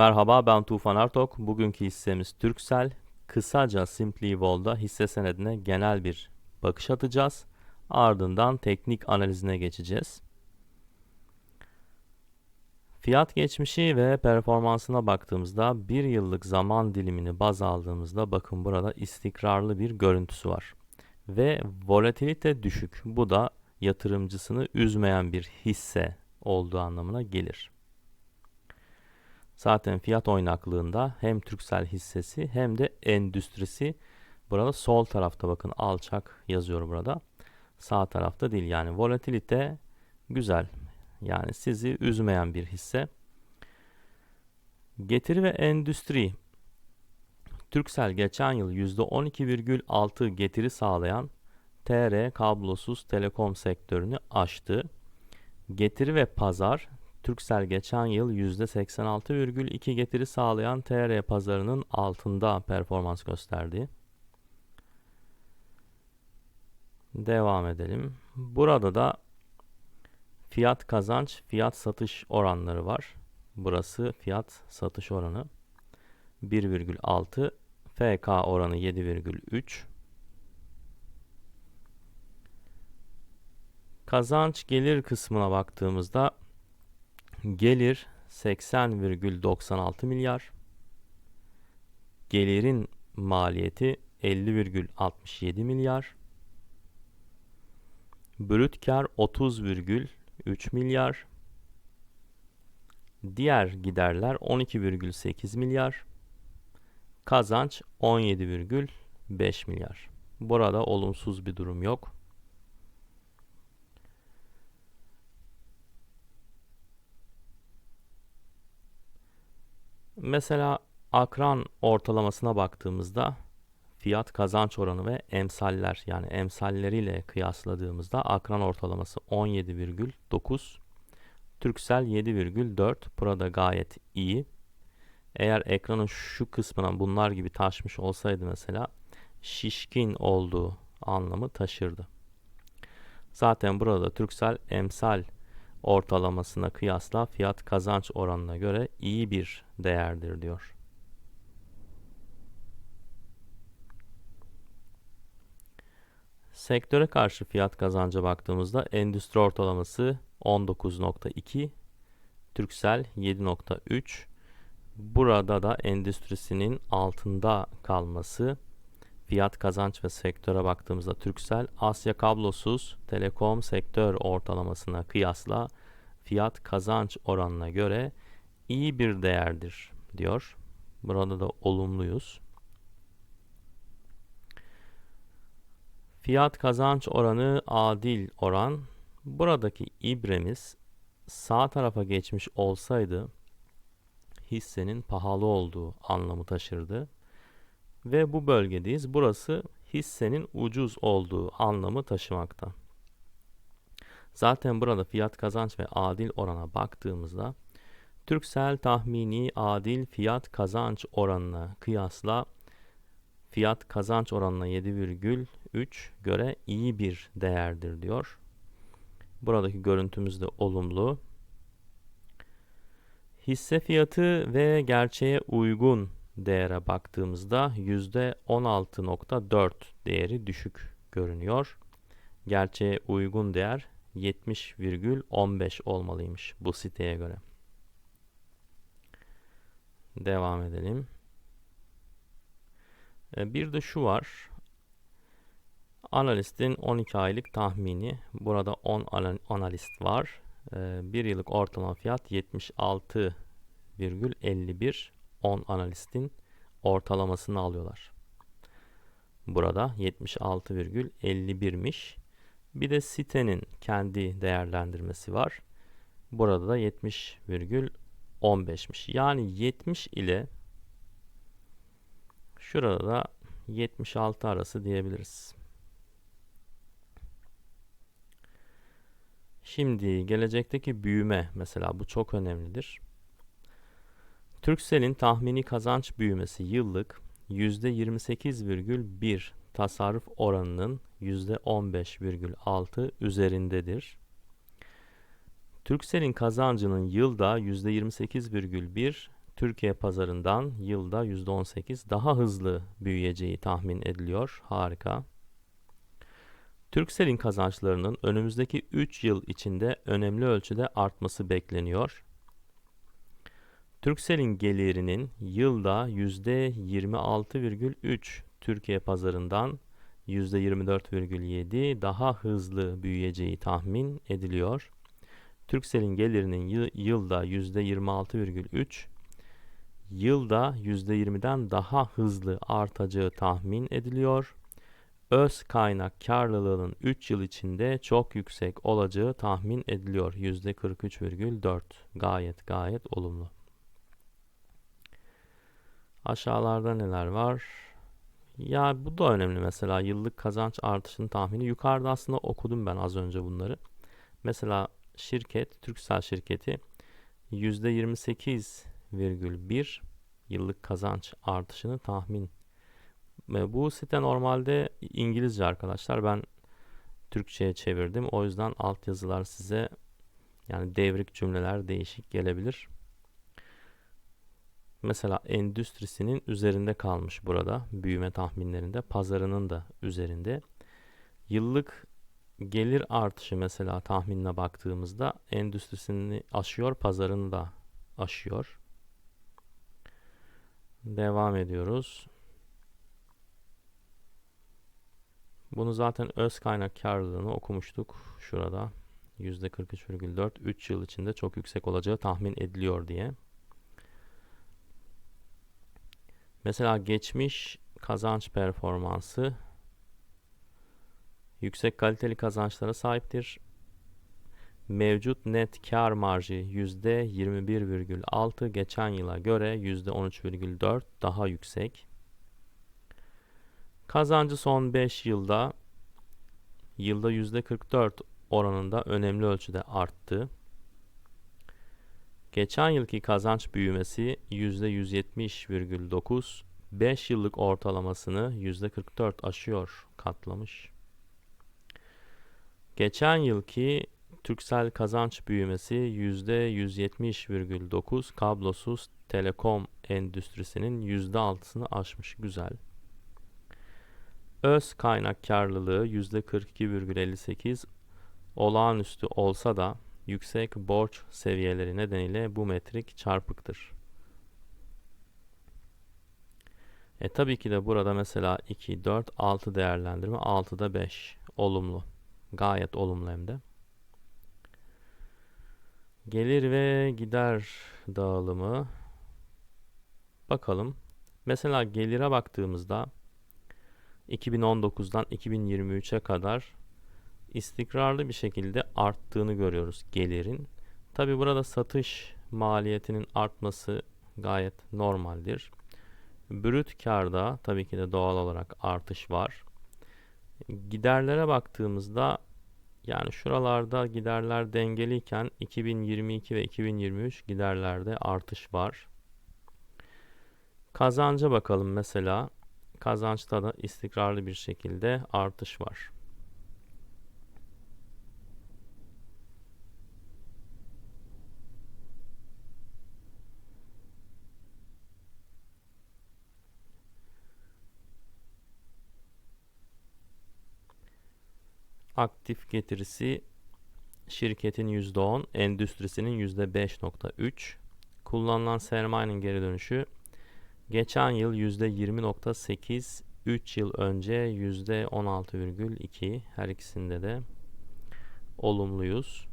Merhaba ben Tufan Ertok. Bugünkü hissemiz Türksel. Kısaca Simply Vol'da hisse senedine genel bir bakış atacağız. Ardından teknik analizine geçeceğiz. Fiyat geçmişi ve performansına baktığımızda bir yıllık zaman dilimini baz aldığımızda bakın burada istikrarlı bir görüntüsü var. Ve volatilite düşük. Bu da yatırımcısını üzmeyen bir hisse olduğu anlamına gelir. Zaten fiyat oynaklığında hem Türksel hissesi hem de endüstrisi burada sol tarafta bakın alçak yazıyor burada. Sağ tarafta değil yani volatilite güzel. Yani sizi üzmeyen bir hisse. Getiri ve endüstri Türksel geçen yıl %12,6 getiri sağlayan TR kablosuz telekom sektörünü aştı. Getiri ve pazar Türksel geçen yıl %86,2 getiri sağlayan TR pazarının altında performans gösterdi. Devam edelim. Burada da fiyat kazanç, fiyat satış oranları var. Burası fiyat satış oranı 1,6, FK oranı 7,3. Kazanç gelir kısmına baktığımızda Gelir 80,96 milyar. Gelirin maliyeti 50,67 milyar. Brüt kar 30,3 milyar. Diğer giderler 12,8 milyar. Kazanç 17,5 milyar. Burada olumsuz bir durum yok. Mesela akran ortalamasına baktığımızda fiyat kazanç oranı ve emsaller yani emsalleriyle kıyasladığımızda akran ortalaması 17,9 Türksel 7,4 burada gayet iyi. Eğer ekranın şu kısmına bunlar gibi taşmış olsaydı mesela şişkin olduğu anlamı taşırdı. Zaten burada Türksel emsal ortalamasına kıyasla fiyat kazanç oranına göre iyi bir değerdir diyor. Sektöre karşı fiyat kazanca baktığımızda endüstri ortalaması 19.2, Türksel 7.3. Burada da endüstrisinin altında kalması fiyat kazanç ve sektöre baktığımızda Türksel Asya kablosuz telekom sektör ortalamasına kıyasla fiyat kazanç oranına göre iyi bir değerdir diyor. Burada da olumluyuz. Fiyat kazanç oranı adil oran. Buradaki ibremiz sağ tarafa geçmiş olsaydı hissenin pahalı olduğu anlamı taşırdı ve bu bölgedeyiz. Burası hissenin ucuz olduğu anlamı taşımakta. Zaten burada fiyat kazanç ve adil orana baktığımızda Türksel tahmini adil fiyat kazanç oranına kıyasla fiyat kazanç oranına 7,3 göre iyi bir değerdir diyor. Buradaki görüntümüz de olumlu. Hisse fiyatı ve gerçeğe uygun değere baktığımızda %16.4 değeri düşük görünüyor. Gerçeğe uygun değer 70,15 olmalıymış bu siteye göre. Devam edelim. E, bir de şu var. Analistin 12 aylık tahmini. Burada 10 analist var. E, bir yıllık ortalama fiyat 76,51 10 analistin ortalamasını alıyorlar. Burada 76,51'miş. Bir de sitenin kendi değerlendirmesi var. Burada da 70,15'miş. Yani 70 ile şurada da 76 arası diyebiliriz. Şimdi gelecekteki büyüme mesela bu çok önemlidir. Turkcell'in tahmini kazanç büyümesi yıllık %28,1 tasarruf oranının %15,6 üzerindedir. Turkcell'in kazancının yılda %28,1, Türkiye pazarından yılda %18 daha hızlı büyüyeceği tahmin ediliyor. Harika. Turkcell'in kazançlarının önümüzdeki 3 yıl içinde önemli ölçüde artması bekleniyor. Turkcell'in gelirinin yılda %26,3 Türkiye pazarından %24,7 daha hızlı büyüyeceği tahmin ediliyor. Turkcell'in gelirinin yılda %26,3 yılda %20'den daha hızlı artacağı tahmin ediliyor. Öz kaynak karlılığının 3 yıl içinde çok yüksek olacağı tahmin ediliyor. %43,4 gayet gayet olumlu. Aşağılarda neler var? Ya bu da önemli mesela yıllık kazanç artışının tahmini. Yukarıda aslında okudum ben az önce bunları. Mesela şirket, Türksel şirketi %28,1 yıllık kazanç artışını tahmin. Bu site normalde İngilizce arkadaşlar. Ben Türkçe'ye çevirdim. O yüzden altyazılar size yani devrik cümleler değişik gelebilir. Mesela endüstrisinin üzerinde kalmış burada büyüme tahminlerinde. Pazarının da üzerinde. Yıllık gelir artışı mesela tahminine baktığımızda endüstrisini aşıyor, pazarını da aşıyor. Devam ediyoruz. Bunu zaten öz kaynak karlılığını okumuştuk şurada. %43,4 3 yıl içinde çok yüksek olacağı tahmin ediliyor diye. Mesela geçmiş kazanç performansı yüksek kaliteli kazançlara sahiptir. Mevcut net kar marjı %21,6 geçen yıla göre %13,4 daha yüksek. Kazancı son 5 yılda yılda %44 oranında önemli ölçüde arttı. Geçen yılki kazanç büyümesi %170,9, 5 yıllık ortalamasını %44 aşıyor, katlamış. Geçen yılki Türksel kazanç büyümesi %170,9, kablosuz telekom endüstrisinin %6'sını aşmış, güzel. Öz kaynak karlılığı %42,58 olağanüstü olsa da yüksek borç seviyeleri nedeniyle bu metrik çarpıktır. E tabii ki de burada mesela 2, 4, 6 değerlendirme 6'da 5 olumlu. Gayet olumlu hem de. Gelir ve gider dağılımı bakalım. Mesela gelire baktığımızda 2019'dan 2023'e kadar istikrarlı bir şekilde arttığını görüyoruz gelirin. Tabi burada satış maliyetinin artması gayet normaldir. Brüt karda tabii ki de doğal olarak artış var. Giderlere baktığımızda yani şuralarda giderler dengeliyken 2022 ve 2023 giderlerde artış var. Kazanca bakalım mesela. Kazançta da istikrarlı bir şekilde artış var. Aktif getirisi şirketin %10, endüstrisinin %5.3. Kullanılan sermayenin geri dönüşü geçen yıl %20.8, 3 yıl önce %16,2. Her ikisinde de olumluyuz.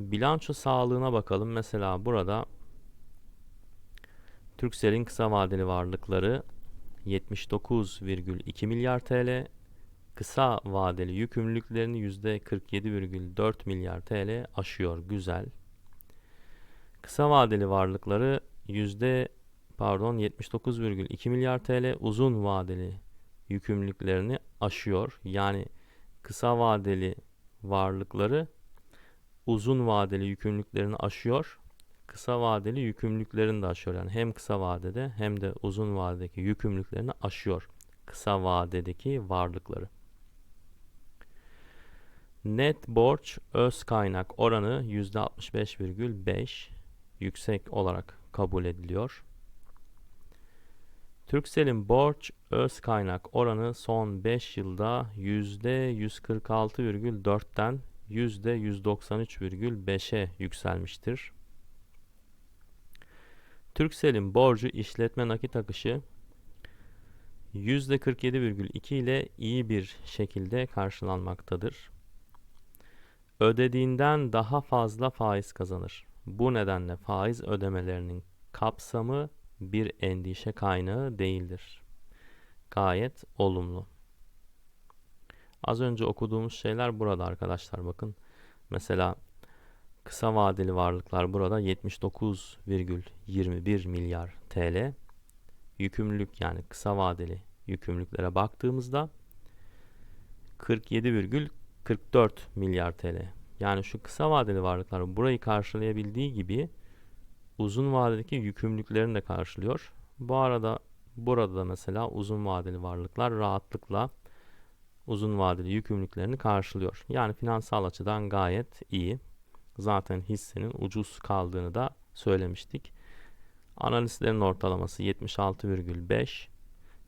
Bilanço sağlığına bakalım. Mesela burada Turkcell'in kısa vadeli varlıkları 79,2 milyar TL, kısa vadeli yükümlülüklerini %47,4 milyar TL aşıyor. Güzel. Kısa vadeli varlıkları yüzde pardon 79,2 milyar TL uzun vadeli yükümlülüklerini aşıyor. Yani kısa vadeli varlıkları uzun vadeli yükümlülüklerini aşıyor. Kısa vadeli yükümlülüklerini de aşıyor. Yani hem kısa vadede hem de uzun vadedeki yükümlülüklerini aşıyor. Kısa vadedeki varlıkları. Net borç öz kaynak oranı %65,5. yüksek olarak kabul ediliyor. Turkcell'in borç öz kaynak oranı son 5 yılda %146,4'ten %193,5'e yükselmiştir. Turkcell'in borcu işletme nakit akışı %47,2 ile iyi bir şekilde karşılanmaktadır. Ödediğinden daha fazla faiz kazanır. Bu nedenle faiz ödemelerinin kapsamı bir endişe kaynağı değildir. Gayet olumlu. Az önce okuduğumuz şeyler burada arkadaşlar bakın. Mesela kısa vadeli varlıklar burada 79,21 milyar TL. Yükümlülük yani kısa vadeli yükümlülüklere baktığımızda 47,44 milyar TL. Yani şu kısa vadeli varlıklar burayı karşılayabildiği gibi uzun vadedeki yükümlülüklerini de karşılıyor. Bu arada burada da mesela uzun vadeli varlıklar rahatlıkla uzun vadeli yükümlülüklerini karşılıyor. Yani finansal açıdan gayet iyi. Zaten hissenin ucuz kaldığını da söylemiştik. Analistlerin ortalaması 76,5.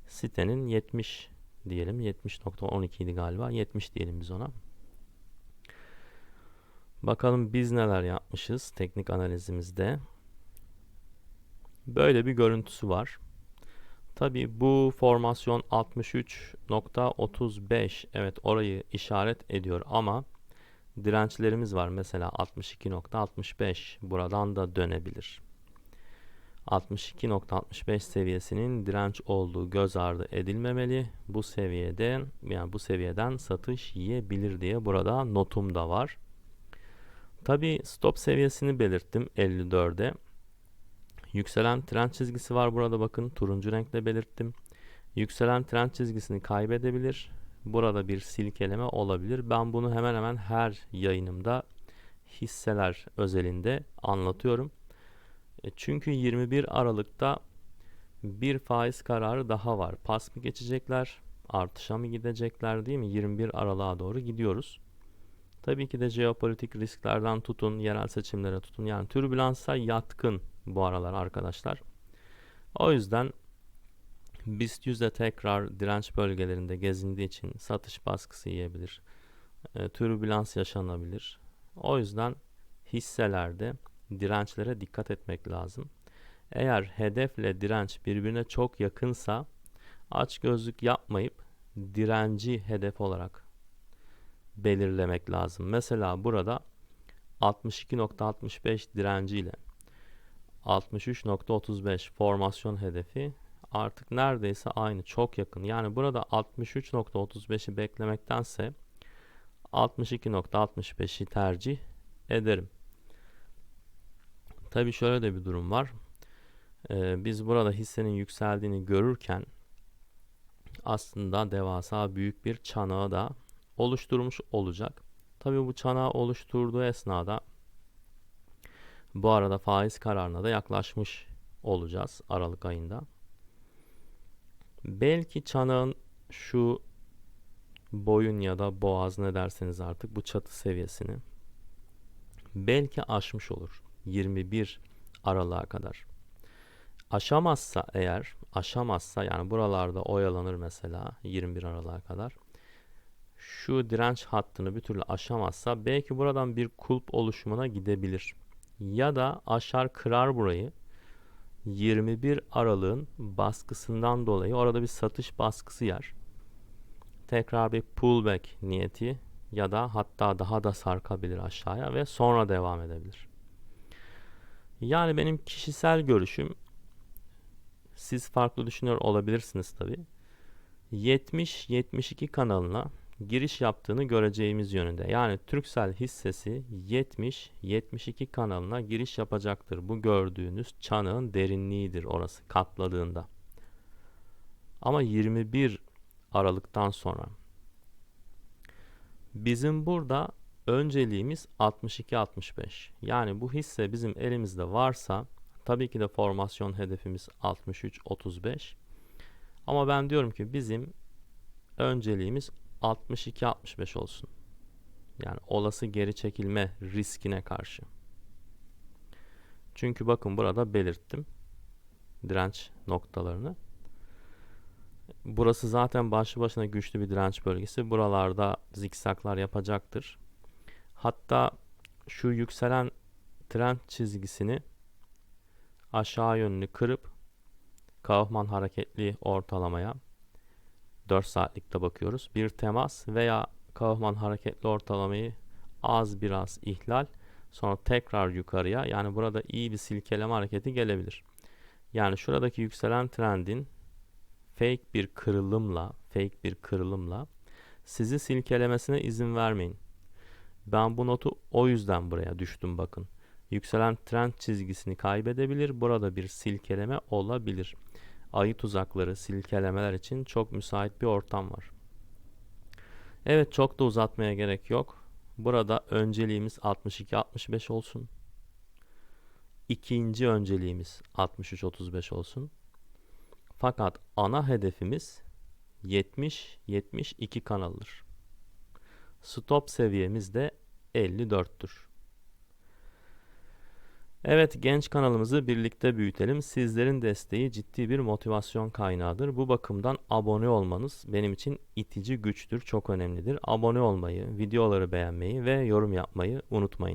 Sitenin 70 diyelim. 70.12 idi galiba. 70 diyelim biz ona. Bakalım biz neler yapmışız teknik analizimizde. Böyle bir görüntüsü var. Tabi bu formasyon 63.35 evet orayı işaret ediyor ama dirençlerimiz var. Mesela 62.65 buradan da dönebilir. 62.65 seviyesinin direnç olduğu göz ardı edilmemeli. Bu seviyeden yani bu seviyeden satış yiyebilir diye burada notum da var. Tabi stop seviyesini belirttim 54'e. Yükselen trend çizgisi var burada bakın turuncu renkle belirttim. Yükselen trend çizgisini kaybedebilir. Burada bir silkeleme olabilir. Ben bunu hemen hemen her yayınımda hisseler özelinde anlatıyorum. E, çünkü 21 Aralık'ta bir faiz kararı daha var. Pas mı geçecekler? Artışa mı gidecekler değil mi? 21 Aralık'a doğru gidiyoruz. Tabii ki de jeopolitik risklerden tutun, yerel seçimlere tutun. Yani türbülansa yatkın bu aralar arkadaşlar. O yüzden BIST yüzde tekrar direnç bölgelerinde gezindiği için satış baskısı yiyebilir. E, türbülans yaşanabilir. O yüzden hisselerde dirençlere dikkat etmek lazım. Eğer hedefle direnç birbirine çok yakınsa aç gözlük yapmayıp direnci hedef olarak belirlemek lazım. Mesela burada 62.65 direnci ile 63.35 formasyon hedefi artık neredeyse aynı çok yakın. Yani burada 63.35'i beklemektense 62.65'i tercih ederim. Tabi şöyle de bir durum var. Ee, biz burada hissenin yükseldiğini görürken aslında devasa büyük bir çanağı da oluşturmuş olacak. Tabi bu çanağı oluşturduğu esnada bu arada faiz kararına da yaklaşmış olacağız Aralık ayında. Belki çanağın şu boyun ya da boğaz ne derseniz artık bu çatı seviyesini belki aşmış olur. 21 Aralık'a kadar. Aşamazsa eğer, aşamazsa yani buralarda oyalanır mesela 21 Aralık'a kadar. Şu direnç hattını bir türlü aşamazsa belki buradan bir kulp oluşumuna gidebilir. Ya da aşar kırar burayı. 21 Aralık'ın baskısından dolayı orada bir satış baskısı yer. Tekrar bir pullback niyeti ya da hatta daha da sarkabilir aşağıya ve sonra devam edebilir. Yani benim kişisel görüşüm siz farklı düşünüyor olabilirsiniz tabi. 70-72 kanalına giriş yaptığını göreceğimiz yönünde. Yani Türksel hissesi 70-72 kanalına giriş yapacaktır. Bu gördüğünüz çanağın derinliğidir orası katladığında. Ama 21 Aralık'tan sonra bizim burada önceliğimiz 62-65. Yani bu hisse bizim elimizde varsa tabii ki de formasyon hedefimiz 63-35. Ama ben diyorum ki bizim önceliğimiz 62-65 olsun. Yani olası geri çekilme riskine karşı. Çünkü bakın burada belirttim direnç noktalarını. Burası zaten başlı başına güçlü bir direnç bölgesi. Buralarda zikzaklar yapacaktır. Hatta şu yükselen trend çizgisini aşağı yönlü kırıp Kaufman hareketli ortalamaya 4 saatlikte bakıyoruz. Bir temas veya Kaufman hareketli ortalamayı az biraz ihlal sonra tekrar yukarıya yani burada iyi bir silkeleme hareketi gelebilir. Yani şuradaki yükselen trendin fake bir kırılımla fake bir kırılımla sizi silkelemesine izin vermeyin. Ben bu notu o yüzden buraya düştüm bakın. Yükselen trend çizgisini kaybedebilir. Burada bir silkeleme olabilir. Ayı tuzakları, silkelemeler için çok müsait bir ortam var. Evet çok da uzatmaya gerek yok. Burada önceliğimiz 62-65 olsun. İkinci önceliğimiz 63-35 olsun. Fakat ana hedefimiz 70-72 kanalıdır. Stop seviyemiz de 54'tür. Evet genç kanalımızı birlikte büyütelim. Sizlerin desteği ciddi bir motivasyon kaynağıdır. Bu bakımdan abone olmanız benim için itici güçtür, çok önemlidir. Abone olmayı, videoları beğenmeyi ve yorum yapmayı unutmayın.